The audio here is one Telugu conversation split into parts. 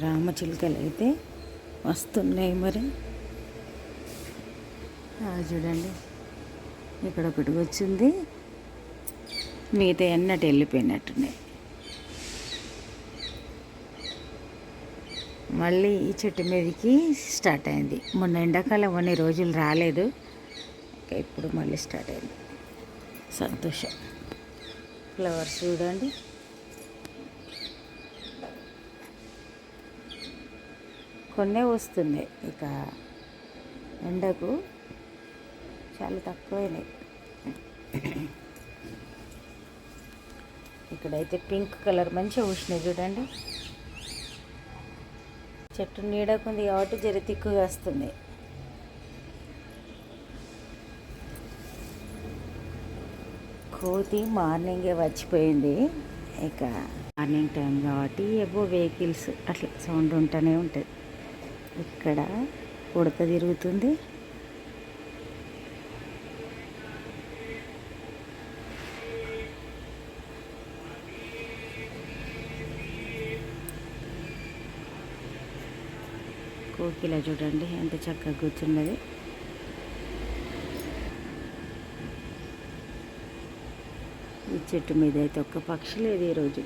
రామచిలుకలు అయితే వస్తున్నాయి మరి. చూడండి. ఇక్కడ ఒకటి వచ్చింది. మిగతా అన్నట్టు వెళ్ళిపోయినట్టున్నాయి. మళ్ళీ ఈ చెట్టు మీదకి స్టార్ట్ అయింది. మొన్న ఎండాకాలం కొన్ని రోజులు రాలేదు. ఇప్పుడు మళ్ళీ స్టార్ట్ అయింది. సంతోషం. ఫ్లవర్స్ చూడండి. కొన్నే వస్తున్నాయి. ఇక ఎండకు చాలా తక్కువైనాయి. ఇక్కడైతే పింక్ కలర్ మంచిగా వచ్చినాయి చూడండి. చెట్టు నీడకుంది కాబట్టి జర తిక్కుగా వస్తుంది కోతి మార్నింగే వచ్చిపోయింది. ఇక మార్నింగ్ టైం కాబట్టి ఏవో వెహికల్స్ అట్లా సౌండ్ ఉంటూనే ఉంటుంది ఇక్కడ ఉడత తిరుగుతుంది. కోకిల చూడండి ఎంత చక్కగా కూర్చున్నది. ఈ చెట్టు మీద అయితే ఒక్క పక్షి లేదు ఈరోజు.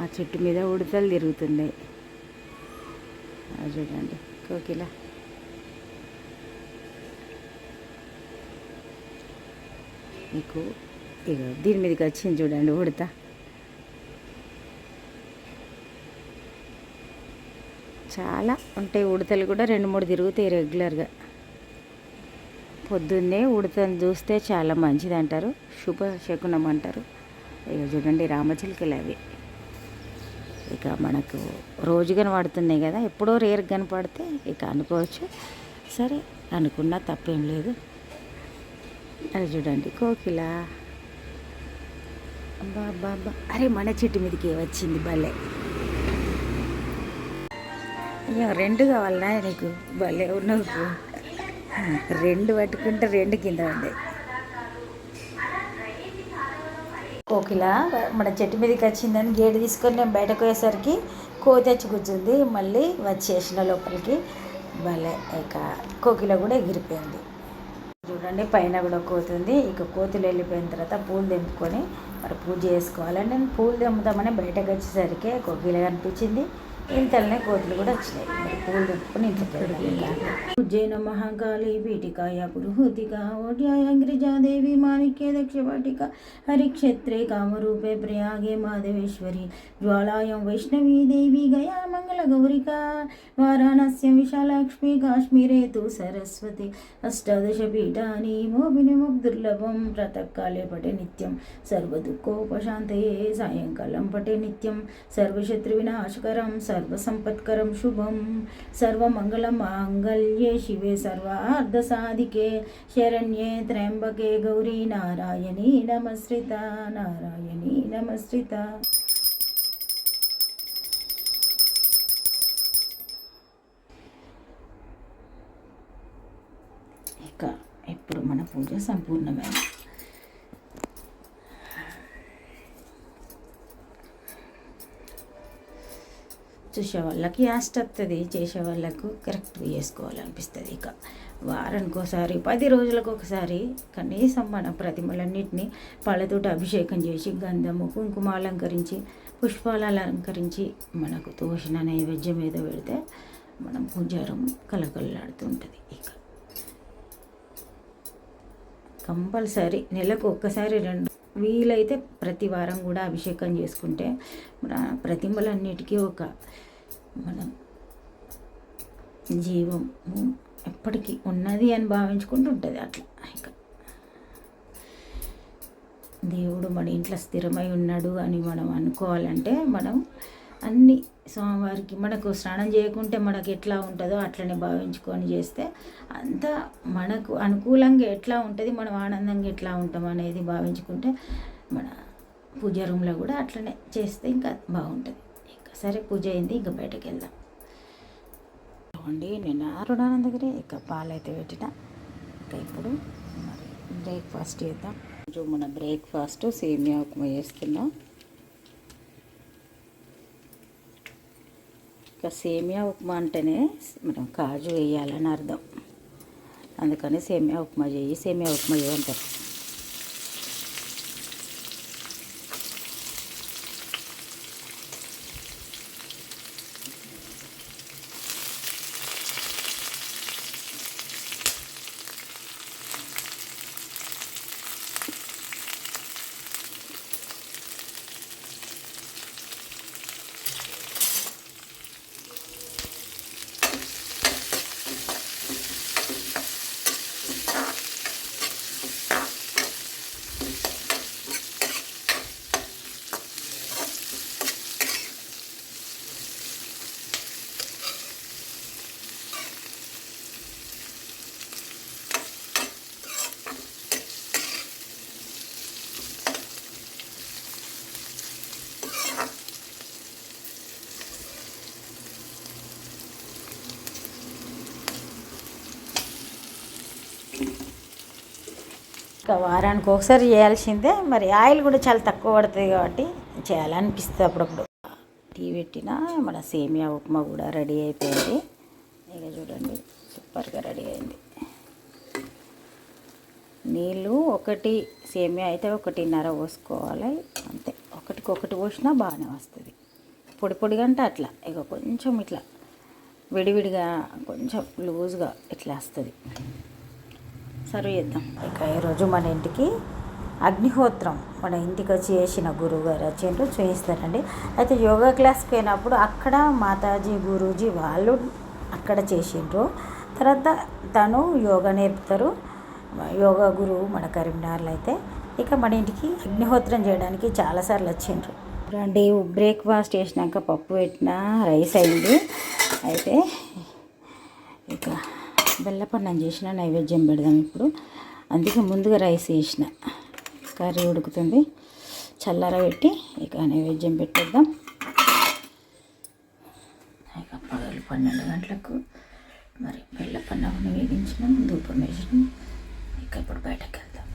ఆ చెట్టు మీద ఉడతలు తిరుగుతున్నాయి. అది చూడండి కోకిల. మీకు ఇక దీని మీదకి వచ్చింది చూడండి ఉడత. చాలా ఉంటాయి ఉడతలు కూడా రెండు మూడు తిరుగుతాయి రెగ్యులర్గా. పొద్దున్నే ఉడతను చూస్తే చాలా మంచిది అంటారు శుభ శకునం అంటారు. ఇక చూడండి రామచిలుకలు అవి. ఇక మనకు రోజు కనపడుతున్నాయి కదా ఎప్పుడో రేర్ కనపడితే ఇక అనుకోవచ్చు. సరే అనుకున్నా తప్పేం లేదు. అది చూడండి కోకిల. అబ్బా. అరే మన చెట్టు మీదకి వచ్చింది భలే. అయ్యో రెండు కావాలనా నీకు? భలే ఉన్నావు. రెండు పట్టుకుంటే రెండు కింద ఉండే. కోకిల మన చెట్టు మీదకి వచ్చిందని గేటు తీసుకొని నేను బయటకు పోయేసరికి కోతి వచ్చి కూర్చుంది. మళ్ళీ వచ్చేసిన లోపలికి భలే ఇక కోకిల కూడా ఎగిరిపోయింది. చూడండి పైన కూడా కోతి ఉంది. ఇక కోతులు వెళ్ళిపోయిన తర్వాత పూలు తెంపుకొని మరి పూజ చేసుకోవాలని నేను పూలు తెంపుదామని బయటకు వచ్చేసరికి కోకిల కనిపించింది. ఇంతలనే కోతులు కూడా వచ్చినాయి. మరి పూలు తెంపుకొని ఇంట్లో ఉజ్జయిన మహాకాళి పీఠికాయ పురుహూతిక ఓడ్యాయంగ్రిజాదేవి మాణిక్య దక్షవాటిక హరిక్షేత్రే కామరూపే ప్రయాగే మాధవేశ్వరి జ్వాలాయం వైష్ణవీ దేవి గయా మంగళ గౌరిక వారాణస్యం విశాలాక్ష్మి కాశ్మీరే తు సరస్వతి అష్టాదశ పీఠాని మోభిని దుర్లభం ప్రాతకాలే పటే నిత్యం సర్వదుఃఖోపశాంతయే సాయంకాలం పటే నిత్యం సర్వశత్రు వినాశకరం సర్వసంపత్కరం శుభం సర్వమంగళం మాంగళ్యే శివే సర్వార్ధసాధికే శరణ్యే త్ర్యంబకే గౌరీ నారాయణీ నమశ్రిత నారాయణీ నమశ్రిత ఇక ఇప్పుడు మన పూజ సంపూర్ణమైంది చూసే వాళ్ళకి యాస్ట్ వస్తుంది చేసే వాళ్ళకు కరెక్ట్గా చేసుకోవాలనిపిస్తుంది ఇక. వారానికి ఒకసారి పది రోజులకు ఒకసారి కనీసం మన ప్రతిమలన్నింటినీ పళ్ళతోటి అభిషేకం చేసి గంధము కుంకుమ అలంకరించి పుష్పాలు అలంకరించి మనకు తోషణ నైవేద్యం ఏదో పెడితే మనం పూజారం కలకలలాడుతూ ఉంటుంది ఇక. కంపల్సరీ నెలకు ఒక్కసారి రెండు వీలైతే ప్రతి వారం కూడా అభిషేకం చేసుకుంటే మన ప్రతిమలన్నిటికీ ఒక మనం జీవం ఎప్పటికీ ఉన్నది అని భావించుకుంటూ ఉంటుంది అట్లా ఇక. దేవుడు మన ఇంట్లో స్థిరమై ఉన్నాడు అని మనం అనుకోవాలంటే మనం అన్ని స్వామివారికి మనకు స్నానం చేయకుంటే మనకు ఎట్లా ఉంటుందో అట్లనే భావించుకొని చేస్తే అంతా మనకు అనుకూలంగా ఎట్లా ఉంటుంది మనం ఆనందంగా ఎట్లా ఉంటాం అనేది భావించుకుంటే మన పూజ రూమ్లో కూడా అట్లనే చేస్తే ఇంకా బాగుంటుంది. సరే పూజ అయింది ఇంకా బయటకు వెళ్దాం. చూడండి నేను రుణానం దగ్గరే ఇక పాలైతే పెట్టిన. ఇంకా ఇప్పుడు మరి బ్రేక్ఫాస్ట్ చేద్దాం. కొంచెం మన బ్రేక్ఫాస్ట్ సేమియా ఉప్మా చేస్తున్నాం. ఇంకా సేమియా ఉప్మా అంటేనే మనం కాజు వేయాలని అర్థం. అందుకని సేమియా ఉప్మా చేయి సేమియా ఉప్మా చేయంటారు వారానికి ఒకసారి చేయాల్సిందే. మరి ఆయిల్ కూడా చాలా తక్కువ పడుతుంది కాబట్టి చేయాలనిపిస్తుంది అప్పుడప్పుడు. టీ పెట్టిన మన సేమియా ఉప్మా కూడా రెడీ అయిపోయింది. ఇక చూడండి సూపర్గా రెడీ అయింది. నీళ్ళు ఒకటి సేమియా అయితే ఒకటిన్నర పోసుకోవాలి. అంతే ఒకటికి ఒకటి పోసినా బాగానే వస్తుంది. పొడి పొడిగా అంటే అట్లా ఇక కొంచెం ఇట్లా విడివిడిగా కొంచెం లూజ్గా ఇట్లా వస్తుంది. సర్వ్ చేద్దాం. ఇక ఈరోజు మన ఇంటికి అగ్నిహోత్రం మన ఇంటికి వచ్చి చేసిన గురువు గారు వచ్చిండ్రు చూపిస్తారండి. అయితే యోగా క్లాస్కి పోయినప్పుడు అక్కడ మాతాజీ గురూజీ వాళ్ళు అక్కడ చేసిండ్రు. తర్వాత తను యోగా నేర్పుతారు. యోగా గురువు మన కరీంనగర్లో అయితే. ఇక మన ఇంటికి అగ్నిహోత్రం చేయడానికి చాలాసార్లు వచ్చిండ్రు. రండి బ్రేక్ఫాస్ట్ చేసినాక పప్పు పెట్టిన రైస్ అయింది. అయితే ఇక బెల్లపన్నం చేసిన నైవేద్యం పెడదాం ఇప్పుడు. అందుకే ముందుగా రైస్ వేసిన కర్రీ ఉడుకుతుంది. చల్లార పెట్టి ఇక నైవేద్యం పెట్టేద్దాం. ఇక పగలు పన్నెండు గంటలకు మరి బెల్లపన్నం వేగించినాం ధూపం వేసినాం. ఇక ఇప్పుడు బయటకు వెళ్దాం.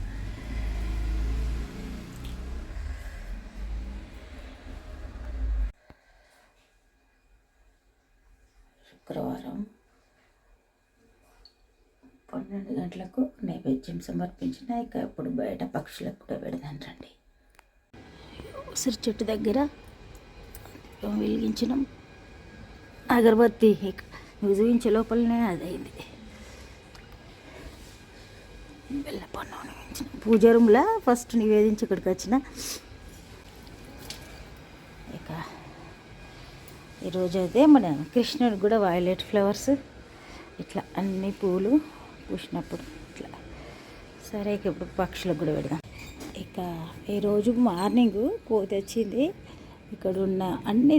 శుక్రవారం పన్నెండు గంటలకు నైవేద్యం సమర్పించిన ఇక ఇప్పుడు బయట పక్షులకు కూడా పెడదాం రండి. ఉసిరి చెట్టు దగ్గర వెలిగించినాం? అగరబత్తి ఇక నువ్వు చూపించే లోపలనే అది బెల్లపన్ను నివేదించిన. పూజ రూమ్లో ఫస్ట్ నివేదించి ఇక్కడికి వచ్చిన. ఇక ఈరోజు అయితే మన కృష్ణుడు కూడా వైలెట్ ఫ్లవర్స్ ఇట్లా అన్ని పూలు పూసినప్పుడు ఇట్లా. సరే ఇక ఇప్పుడు పక్షులకు కూడా పెడదాం. ఇక ఈరోజు మార్నింగ్ కోతి వచ్చింది ఇక్కడ ఉన్న అన్ని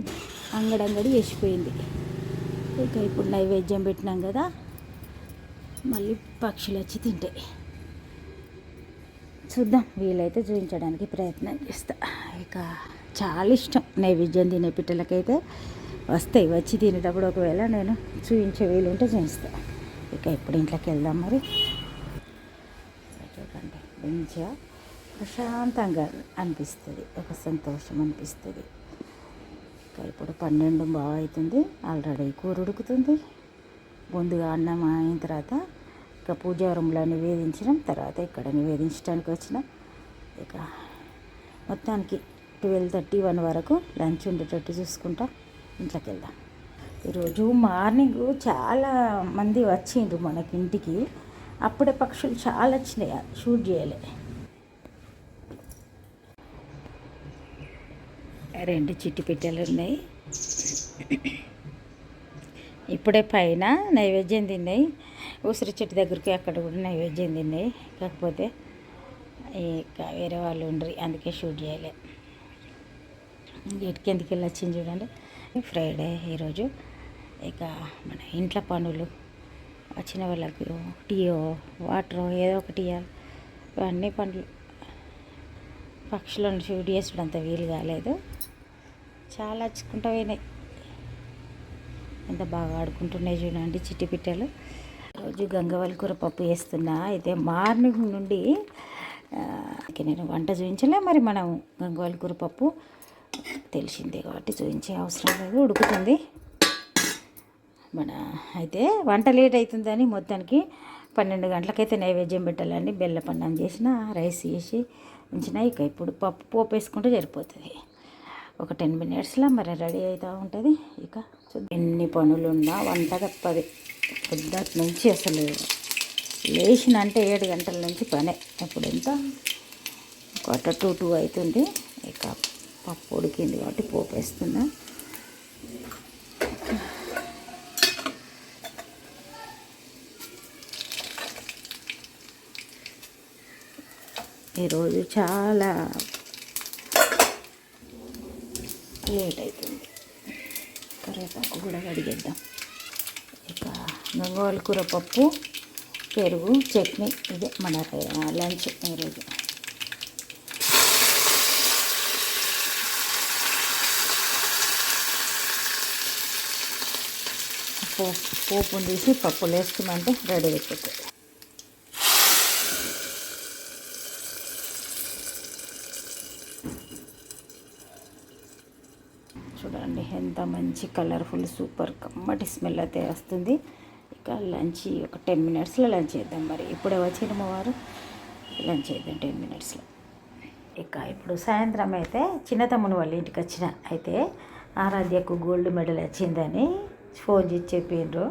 అంగడంగడి వేసిపోయింది. ఇక ఇప్పుడు నైవేద్యం పెట్టినాం కదా. మళ్ళీ పక్షులు వచ్చి తింటాయి చూద్దాం వీలైతే చూపించడానికి ప్రయత్నం చేస్తా. ఇక చాలా ఇష్టం నైవేద్యం తినే పిట్టలకైతే. వస్తాయి వచ్చి తినేటప్పుడు ఒకవేళ నేను చూపించే వీలుంటే చూపిస్తాను ఇక ఇప్పుడు ఇంట్లోకి వెళ్దాం మరి? చూడండి మంచిగా ప్రశాంతంగా అనిపిస్తుంది ఒక సంతోషం అనిపిస్తుంది. ఇక ఇప్పుడు పన్నెండు బాగా అవుతుంది ఆల్రెడీ కూర ఉడుకుతుంది. ముందుగా అన్నం అయిన తర్వాత ఇక పూజారంలో నివేదించడం తర్వాత ఇక్కడ నివేదించడానికి వచ్చిన. ఇక మొత్తానికి ట్వెల్వ్ థర్టీ వన్ వరకు లంచ్ ఉండేటట్టు చూసుకుంటా ఇంట్లోకి వెళ్దాం. ఈరోజు మార్నింగ్ చాలా మంది వచ్చిండ్రు మనకి ఇంటికి. అప్పుడే పక్షులు చాలా వచ్చినాయి. షూట్ చేయలే. రెండు చిట్టి పెట్టెలు ఉన్నాయి. ఇప్పుడే పైన నైవేద్యం తిన్నాయి. ఉసిరి చెట్టు దగ్గరికి అక్కడ కూడా నైవేద్యం తిన్నాయి. కాకపోతే వేరే వాళ్ళు ఉండరు. అందుకే షూట్ చేయలే. గేట్కి వెళ్ళి వచ్చింది చూడండి. ఫ్రైడే ఈరోజు. ఇక మన ఇంట్లో పనులు వచ్చిన వాళ్ళకి టీయో వాటరో ఏదో ఒకటి ఇవ్వాలి ఇవన్నీ పనులు. పక్షులను షూట్ చేసుడు అంత వీలు కాలేదు. చాలా వచ్చుకుంటూ పోయినాయి. ఎంత బాగా ఆడుకుంటున్నాయి చూడండి చిట్టి పిట్టలు రోజు గంగవల్లి కూర పప్పు వేస్తున్నా అయితే మార్నింగ్ నుండి నేను వంట చూపించలే మరి మనం గంగవల్లి కూర పప్పు. తెలిసిందే కాబట్టి చూపించే అవసరం లేదు. ఉడుకుతుంది. మన అయితే వంట లేట్ అవుతుందని మొత్తానికి పన్నెండు గంటలకైతే నైవేద్యం పెట్టాలండి. బెల్లపన్నం చేసిన రైస్ చేసి ఉంచిన ఇక ఇప్పుడు పప్పు పోపు వేసుకుంటే సరిపోతుంది. ఒక టెన్ మినిట్స్లో మరి రెడీ అవుతూ ఉంటుంది. ఇక ఎన్ని పనులు ఉన్నా వంట తప్పది. పొద్దుటి నుంచి అసలు లేచిన అంటే ఏడు గంటల నుంచి పనే. ఇప్పుడు ఎంత? ఒకట టూ టూ అవుతుంది ఇక పప్పు ఉడికింది కాబట్టి పోపు ఈరోజు చాలా లేట్ అవుతుంది కరివేపాకు కూడా కడిగేద్దాం. ఇక గంగవాల కూర పప్పు పెరుగు చట్నీ ఇదే మన లంచ్ ఈరోజు. పోపు పోపుని తీసి పప్పులు వేసుకుమంటే రెడీ అయిపోతుంది చూడండి ఎంత మంచి కలర్ఫుల్ సూపర్ కమ్మటి స్మెల్ అయితే వస్తుంది. ఇక లంచ్ ఒక టెన్ మినిట్స్లో లంచ్ చేద్దాం మరి. ఇప్పుడే వచ్చిన మా వారు. లంచ్ చేద్దాం టెన్ మినిట్స్లో ఇక ఇప్పుడు సాయంత్రం అయితే చిన్న తమ్ముని వాళ్ళ ఇంటికి వచ్చిన. అయితే ఆరాధ్యకు గోల్డ్ మెడల్ వచ్చిందని ఫోన్ చేసి చెప్పిండ్రు.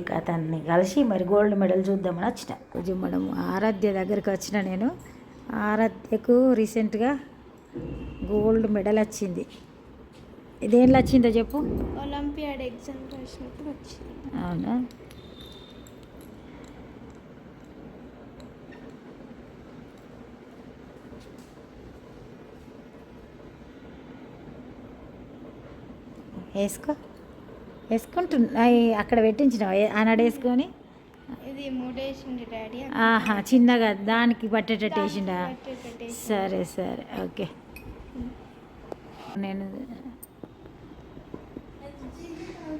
ఇక అతన్ని కలిసి మరి గోల్డ్ మెడల్ చూద్దామని వచ్చిన. కొంచెం మనం ఆరాధ్య దగ్గరికి వచ్చిన నేను. ఆరాధ్యకు రీసెంట్గా గోల్డ్ మెడల్ వచ్చింది. దేనిలో వచ్చిందో చెప్పు. ఒలింపియాడ్ ఎగ్జామ్ రాసినప్పుడు వచ్చింది. అవునా? వేసుకో. వేసుకుంటున్నా అక్కడ పెట్టించినావా? ఆనాడు వేసుకొని? ఇది డాడీ ఆహా చిన్నగా దానికి పట్టేటట్టు వేసిండా? సరే సరే ఓకే. నేను ఆ? ఆ,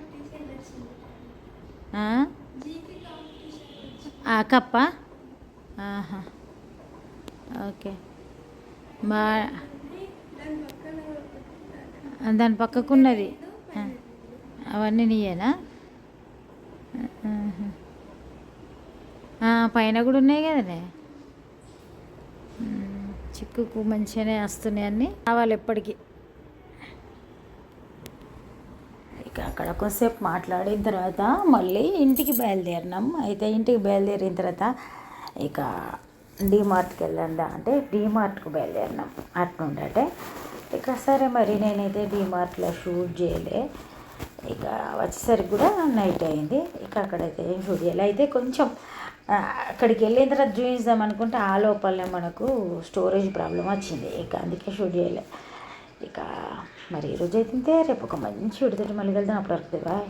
కప్ప? ఆహా. ఓకే. బా దాని పక్కకున్నది. అవన్నీ నీయేనా? పైన కూడా ఉన్నాయి కదనే? చిక్కుకు మంచిగానే వస్తున్నాయి అన్నీ. కావాలి ఎప్పటికీ ఇక అక్కడ కొద్దిసేపు మాట్లాడిన తర్వాత మళ్ళీ ఇంటికి బయలుదేరినాం. అయితే ఇంటికి బయలుదేరిన తర్వాత ఇక డీమార్ట్కి వెళ్ళందా అంటే డీమార్ట్కి బయలుదేరినాం. అట్నుండి ఇక సరే మరి నేనైతే డీమార్ట్లో షూట్ చేయలే. ఇక వచ్చేసరికి కూడా నైట్ అయింది. ఇక అక్కడైతే ఏం షూట్ చేయాలి. అయితే కొంచెం అక్కడికి వెళ్ళిన తర్వాత చూపిద్దాం అనుకుంటే ఆ లోపలనే మనకు స్టోరేజ్ ప్రాబ్లం వచ్చింది. ఇక అందుకే షూట్ చేయలే. ఇక మరి ఈరోజు అయితే రేపు ఒక మంచి విడుదల మళ్ళీ వెళ్దాం అప్పటివరకు బాయ్.